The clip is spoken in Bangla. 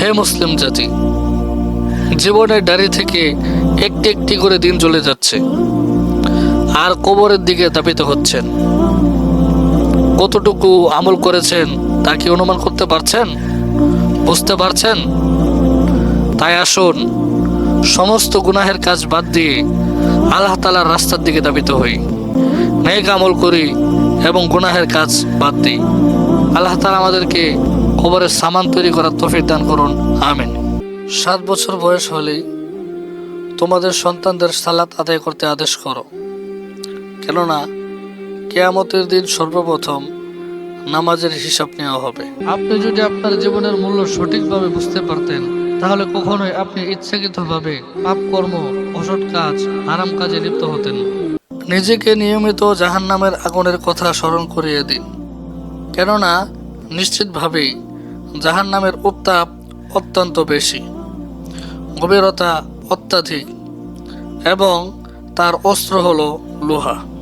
হে মুসলিম জাতি, জীবনের ডাড়ি থেকে একটি একটি করে দিন চলে যাচ্ছে, আর কবরের দিকে দাপিত হচ্ছেন। কতটুকু আমল করেছেন তা কি অনুমান করতে পারছেন? বুঝতে পারছেন? তাই আসুন, সমস্ত গুনাহের কাজ বাদ দিয়ে আল্লাহ তালার রাস্তার দিকে দাবিত হই। নেক আমল করি এবং গুনাহের কাজ বাদ দিই। আল্লাহ তালা আমাদেরকে খবরের সামান তৈরি করার তফিক দান করুন। আমিন। সাত বছর বয়স হলেই তোমাদের সন্তানদের সালাত আদায় করতে আদেশ করো। কেননা কেয়ামতের দিন সর্বপ্রথম নামাজের হিসাব নেওয়া হবে। আপনি যদি আপনার জীবনের মূল্য সঠিকভাবে বুঝতে পারতেন, তাহলে কখনোই আপনি ইচ্ছাকৃতভাবে পাপ কর্ম অসৎ কাজ আরাম কাজে লিপ্ত হতেন। নিজেকে নিয়মিত জাহান্নামের আগুনের কথা স্মরণ করিয়ে দিন। কেননা, নিশ্চিতভাবেই জাহান্নামের উত্তাপ অত্যন্ত বেশি। গভীরতা অত্যাধিক এবং তার অস্ত্র হলো লোহা।